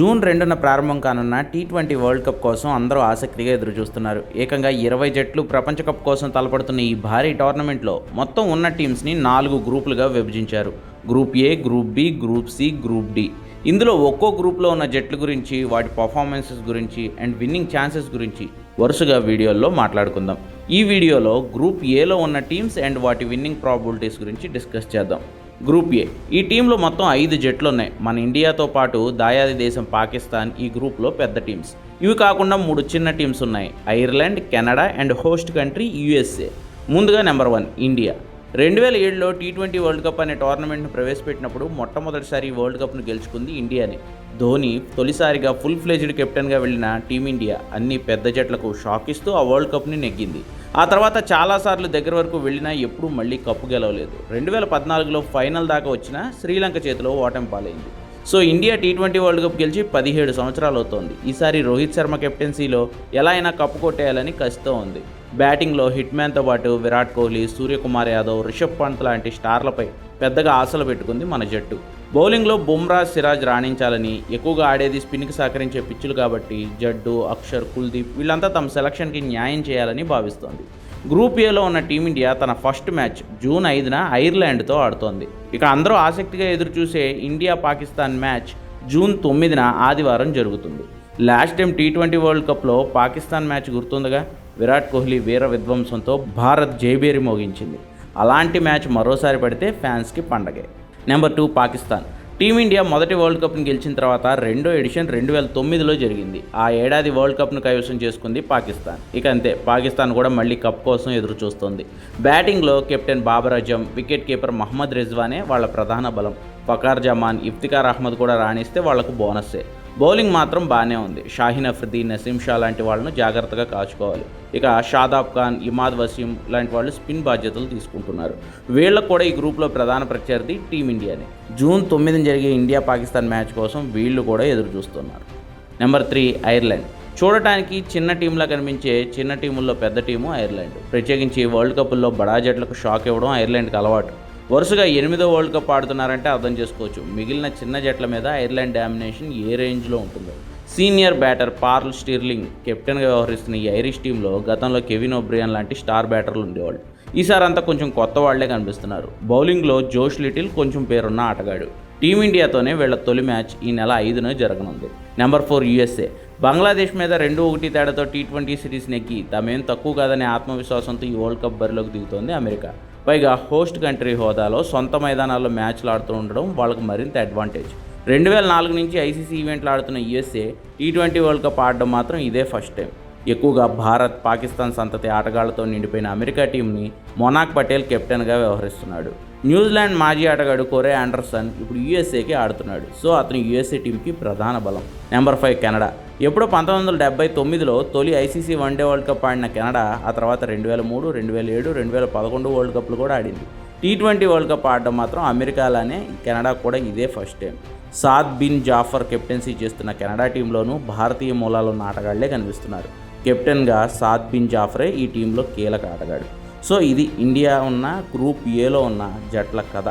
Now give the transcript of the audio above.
June రెండున ప్రారంభం కానున్న టీ ట్వంటీ వరల్డ్ కప్ కోసం అందరూ ఆసక్తిగా ఎదురుచూస్తున్నారు. ఏకంగా ఇరవై జట్లు ప్రపంచ కప్ కోసం తలపడుతున్న ఈ భారీ టోర్నమెంట్లో మొత్తం ఉన్న టీమ్స్ని నాలుగు గ్రూపులుగా విభజించారు. Group A group B group C group D. ఇందులో ఒక్కో గ్రూప్లో ఉన్న జట్ల గురించి వాటి పర్ఫార్మెన్సెస్ గురించి అండ్ విన్నింగ్ ఛాన్సెస్ గురించి వరుసగా వీడియోల్లో మాట్లాడుకుందాం. ఈ వీడియోలో గ్రూప్ ఏలో ఉన్న టీమ్స్ అండ్ వాటి విన్నింగ్ ప్రాబిలిటీస్ గురించి డిస్కస్ చేద్దాం. Group A. ఈ టీంలో మొత్తం ఐదు జట్లు ఉన్నాయి మన ఇండియాతో పాటు దాయాది దేశం పాకిస్తాన్ ఈ గ్రూప్లో పెద్ద టీమ్స్. ఇవి కాకుండా మూడు చిన్న టీమ్స్ ఉన్నాయి. Ireland Canada and host country USA ముందుగా నెంబర్ వన్ ఇండియా. రెండు వేల ఏడులో టీ ట్వంటీ వరల్డ్ కప్ అనే టోర్నమెంట్ను ప్రవేశపెట్టినప్పుడు మొట్టమొదటిసారి వరల్డ్ కప్ను గెలుచుకుంది ఇండియానే. ధోని తొలిసారిగా ఫుల్ ఫ్లెజ్డ్ కెప్టెన్గా వెళ్ళిన టీమిండియా అన్ని పెద్ద జట్లకు షాక్ ఇస్తూ ఆ వరల్డ్ కప్ని నెగ్గింది. ఆ తర్వాత చాలాసార్లు దగ్గర వరకు వెళ్ళినా ఎప్పుడూ మళ్ళీ కప్పు గెలవలేదు. రెండు వేల పద్నాలుగులో ఫైనల్ దాకా వచ్చిన శ్రీలంక చేతిలో ఓటమి పాలైంది. So India T twenty world cup గెలిచి పదిహేడు సంవత్సరాలు అవుతోంది. ఈసారి రోహిత్ శర్మ కెప్టెన్సీలో ఎలా అయినా కప్పు కొట్టేయాలని కసితో ఉంది. బ్యాటింగ్లో హిట్ మ్యాన్తో పాటు విరాట్ కోహ్లీ సూర్యకుమార్ యాదవ్ రిషబ్ పంత్ లాంటి స్టార్లపై పెద్దగా ఆశలు పెట్టుకుంది మన జట్టు. బౌలింగ్లో బుమ్రా సిరాజ్ రాణించాలని ఎక్కువగా ఆడేది స్పిన్కి సహకరించే పిచ్చులు కాబట్టి జడ్డు అక్షర్ కుల్దీప్ వీళ్ళంతా తమ సెలక్షన్కి న్యాయం చేయాలని భావిస్తోంది. గ్రూప్ ఏలో ఉన్న టీమిండియా తన ఫస్ట్ మ్యాచ్ జూన్ ఐదున ఐర్లాండ్తో ఆడుతోంది. ఇక అందరూ ఆసక్తిగా ఎదురుచూసే ఇండియా పాకిస్తాన్ మ్యాచ్ జూన్ తొమ్మిదిన ఆదివారం జరుగుతుంది. Last time T twenty world కప్లో పాకిస్తాన్ మ్యాచ్ గుర్తుందిగా? విరాట్ కోహ్లీ వీర విధ్వంసంతో భారత్ జైబేరి మోగించింది. అలాంటి మ్యాచ్ మరోసారి పడితే ఫ్యాన్స్కి పండగే. Number two Pakistan. Team India మొదటి వరల్డ్ కప్ను గెలిచిన తర్వాత రెండో ఎడిషన్ రెండు వేల తొమ్మిదిలో జరిగింది. ఆ ఏడాది వరల్డ్ కప్ను కైవసం చేసుకుంది పాకిస్తాన్. ఇక అంతే పాకిస్తాన్ కూడా మళ్ళీ కప్ కోసం ఎదురు చూస్తోంది బ్యాటింగ్లో captain Babar Azam wicket keeper Mohammad రిజ్వానే వాళ్ళ ప్రధాన బలం. ఫకార్ జమాన్ ఇఫ్తికార్ అహ్మద్ కూడా రాణిస్తే వాళ్ళకు బోనస్సే. బౌలింగ్ మాత్రం బాగానే ఉంది. షాహిన్ అఫ్రిది నసీం షా లాంటి వాళ్ళను జాగ్రత్తగా కాచుకోవాలి. ఇక షాదాబ్ ఖాన్ ఇమాద్ వసీం లాంటి వాళ్ళు స్పిన్ బాధ్యతలు తీసుకుంటున్నారు. వీళ్ళకు కూడా ఈ గ్రూప్లో ప్రధాన ప్రత్యర్థి టీమిండియానే. జూన్ తొమ్మిదిన జరిగే ఇండియా పాకిస్తాన్ మ్యాచ్ కోసం వీళ్ళు కూడా ఎదురు చూస్తున్నారు నెంబర్ త్రీ ఐర్లాండ్. చూడటానికి చిన్న టీంలా కనిపించే చిన్న టీముల్లో పెద్ద టీము ఐర్లాండ్. ప్రత్యేకించి వరల్డ్ కప్లో బడా జట్లకు షాక్ ఇవ్వడం ఐర్లాండ్కి అలవాటు. వరుసగా ఎనిమిదో వరల్డ్ కప్ ఆడుతున్నారంటే అర్థం చేసుకోవచ్చు. మిగిలిన చిన్న జట్ల మీద ఐర్లాండ్ డామినేషన్ ఏ రేంజ్లో ఉంటుందో. సీనియర్ బ్యాటర్ పార్ల్ స్టిర్లింగ్ కెప్టెన్గా వ్యవహరిస్తున్న ఈ ఐరిష్ టీంలో గతంలో కెవిన్ ఒబ్రియన్ లాంటి స్టార్ బ్యాటర్లు ఉండేవాళ్ళు. ఈసారి అంతా కొంచెం కొత్త వాళ్ళే కనిపిస్తున్నారు. బౌలింగ్లో జోష్ లిటిల్ కొంచెం పేరున్న ఆటగాడు. టీమిండియాతోనే వీళ్ళ తొలి మ్యాచ్ ఈ నెల ఐదున జరగనుంది. Number four USA. బంగ్లాదేశ్ మీద రెండు ఒకటి తేడాతో టీ ట్వంటీ సిరీస్ నెగ్గి తమేం తక్కువ కాదనే ఆత్మవిశ్వాసంతో ఈ వరల్డ్ కప్ బరిలోకి దిగుతోంది అమెరికా. పైగా హోస్ట్ కంట్రీ హోదాలో సొంత మైదానాల్లో మ్యాచ్లు ఆడుతూ ఉండడం వాళ్ళకు మరింత అడ్వాంటేజ్ రెండు వేల నాలుగు నుంచి ఐసీసీ ఈవెంట్లు ఆడుతున్న USA T twenty world cup ఆడడం మాత్రం ఇదే ఫస్ట్ టైం. ఎక్కువగా భారత్ పాకిస్తాన్ సంతతి ఆటగాళ్ళతో నిండిపోయిన అమెరికా టీంని మొనాక్ పటేల్ కెప్టెన్గా వ్యవహరిస్తున్నాడు. న్యూజిలాండ్ మాజీ ఆటగాడు కొరే ఆండర్సన్ ఇప్పుడు యూఎస్ఏకి ఆడుతున్నాడు. సో అతను యూఎస్ఏ టీంకి ప్రధాన బలం. Number five Canada. ఎప్పుడో పంతొమ్మిది వందల డెబ్బై తొమ్మిదిలో తొలి ICC one day world cup ఆడిన కెనడా ఆ తర్వాత రెండు వేల మూడు రెండు వేల ఏడు రెండు వేల పదకొండు వరల్డ్ కప్లు కూడా ఆడింది. టీ ట్వంటీ వరల్డ్ కప్ ఆడడం మాత్రం అమెరికాలానే కెనడా కూడా ఇదే first time. Saad bin Zafar captaincy చేస్తున్న కెనడా టీంలోనూ భారతీయ మూలాలు ఉన్న ఆటగాళ్ళే కనిపిస్తున్నారు. కెప్టెన్గా సాద్ బిన్ జాఫరే ఈ టీంలో కీలక ఆటగాడు. సో ఇది ఇండియా ఉన్న గ్రూప్ ఏలో ఉన్న జట్ల కథ.